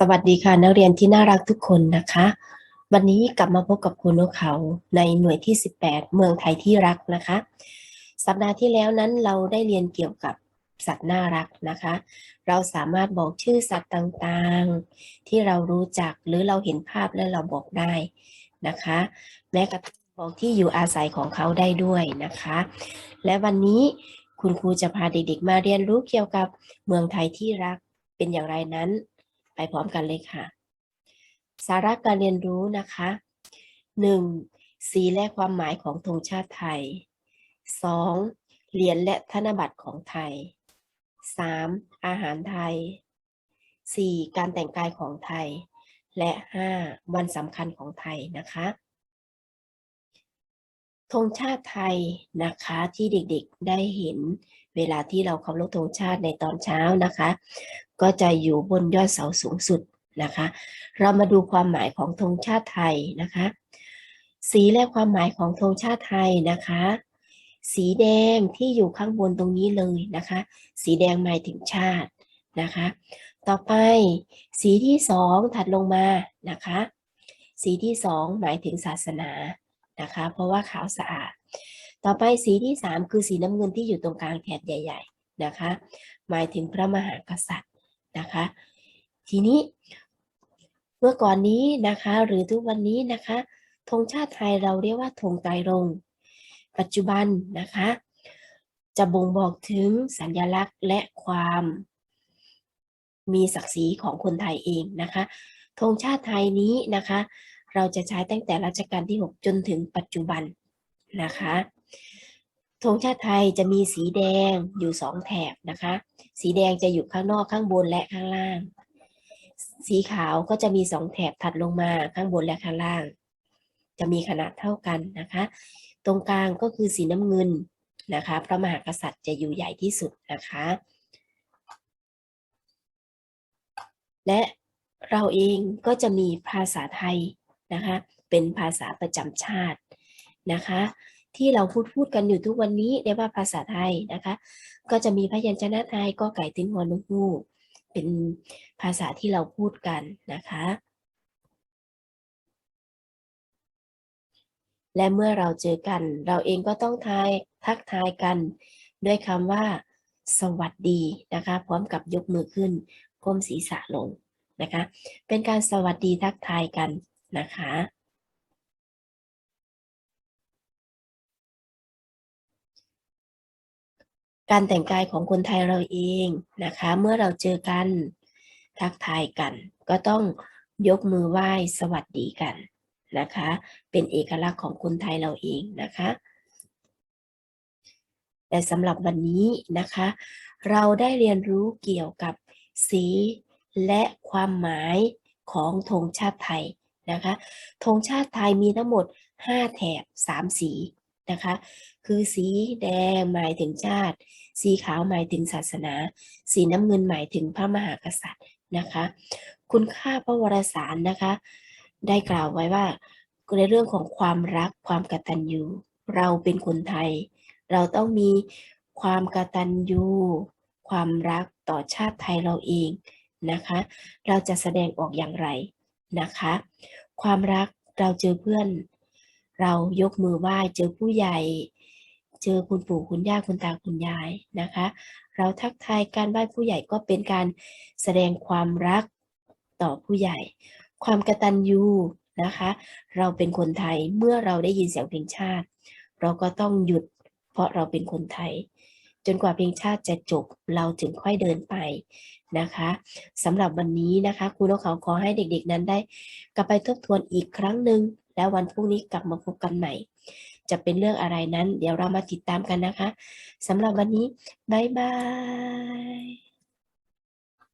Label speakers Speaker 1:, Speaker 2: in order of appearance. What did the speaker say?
Speaker 1: สวัสดีค่ะนักเรียนที่น่ารักทุกคนนะคะ วันนี้กลับมาพบกับคุณนกเขาในหน่วยที่ 18 เมืองไทยที่รักนะคะ สัปดาห์ที่แล้วนั้นเราได้เรียนเกี่ยวกับสัตว์น่ารักนะคะ เราสามารถบอกชื่อสัตว์ต่างๆ ที่เรารู้จักหรือเราเห็นภาพและเราบอกได้นะคะ แม้กระทั่งบอกที่อยู่อาศัยของเขาได้ด้วยนะคะ และวันนี้คุณครูจะพาเด็กๆมาเรียนรู้เกี่ยวกับเมืองไทยที่รักเป็นอย่างไรนั้น ไปพร้อมกันเลยค่ะ สาระการเรียนรู้นะคะ 1. สีและความหมายของธงชาติไทย 2. เหรียญและธนบัตรของไทย 3. อาหารไทย 4. การแต่งกายของไทย และ 5. วันสำคัญของไทยนะคะธงชาติไทยนะคะที่เด็กๆได้เห็นเวลาที่เราเคารพธงชาติในตอนเช้านะคะ ก็จะอยู่บนยอดเสาสูงสุดนะคะ เรามาดูความหมายของธงชาติไทยนะคะ สีและความหมายของธงชาติไทยนะคะ สีแดงที่อยู่ข้างบนตรงนี้เลยนะคะ สีแดงหมายถึงชาตินะคะ ต่อไปสีที่สองถัดลงมานะคะ สีที่สองหมายถึงศาสนานะคะ เพราะว่าขาวสะอาด ต่อไปสีที่สามคือสีน้ำเงินที่อยู่ตรงกลางแถบใหญ่ ๆนะคะ หมายถึงพระมหากษัตริย์ นะคะ ทีนี้เมื่อก่อนนี้นะคะ หรือทุกวันนี้นะคะธงชาติไทยเราเรียกว่าธงไตรรงปัจจุบันนะคะ จะบ่งบอกถึงสัญลักษณ์และความ มีศักดิ์ศรีของคนไทยเองนะคะธงชาติไทยนี้นะคะ เราจะใช้ตั้งแต่รัชกาลที่ 6 จนถึงปัจจุบันนะคะ ธงชาติไทยจะมีสีแดงอยู่สองแถบนะคะ สีแดงจะอยู่ข้างนอกข้างบนและข้างล่าง สีขาวก็จะมีสองแถบถัดลงมาข้างบนและข้างล่าง จะมีขนาดเท่ากันนะคะ ตรงกลางก็คือสีน้ำเงินนะคะพระมหากษัตริย์จะอยู่ใหญ่ที่สุดนะคะ และเราเองก็จะมีภาษาไทยนะคะ เป็นภาษาประจำชาตินะคะ ที่เราพูดพูดกันอยู่ทุกวันนี้เรียกว่าภาษาไทยนะคะ ก็จะมีพยัญชนะไทยก็ไก่ถึงหัวนกฮูกเป็นภาษาที่เราพูดกันนะคะ และเมื่อเราเจอกัน เราเองก็ต้องทายทักทายกันด้วยคำว่า สวัสดีนะคะ พร้อมกับยกมือขึ้นก้มศีรษะลงนะคะ เป็นการสวัสดีทักทายกันนะคะ การแต่งกายของคนไทยเราเองนะคะ เมื่อเราเจอกันทักทายกัน ก็ต้องยกมือไหว้สวัสดีกันนะคะ เป็นเอกลักษณ์ของคนไทยเราเองนะคะ แต่สำหรับวันนี้นะคะ เราได้เรียนรู้เกี่ยวกับสีและความหมายของธงชาติไทยนะคะธงชาติไทยมีทั้งหมด 5 แถบ 3 สี นะคะ คือสีแดงหมายถึงชาติ สีขาวหมายถึงศาสนา สีน้ำเงินหมายถึงพระมหากษัตริย์นะคะ คุณค่าพระวรสารนะคะ ได้กล่าวไว้ว่าในเรื่องของความรักความกตัญญูเราเป็นคนไทย เราต้องมีความกตัญญูความรักต่อชาติไทยเราเองนะคะ เราจะแสดงออกอย่างไรนะคะ ความรักเราเจอเพื่อน เรายกมือไหว้เจอผู้ใหญ่ เจอคุณปู่คุณย่าคุณตาคุณยายนะคะ เราทักทายการไหว้ผู้ใหญ่ก็เป็นการแสดงความรักต่อผู้ใหญ่ ความกตัญญูนะคะ เราเป็นคนไทยเมื่อเราได้ยินเสียงเพลงชาติ เราก็ต้องหยุด เพราะเราเป็นคนไทย จนกว่าเพลงชาติจะจบเราถึงค่อยเดินไปนะคะสำหรับวันนี้นะคะครูนกเขาขอให้เด็กๆนั้นได้ กลับไปทบทวนอีกครั้งหนึ่ง แล้ววันพรุ่งนี้กลับมาพบกันใหม่ จะเป็นเรื่องอะไรนั้น เดี๋ยวเรามาติดตามกันนะคะสำหรับวันนี้ บ๊ายบาย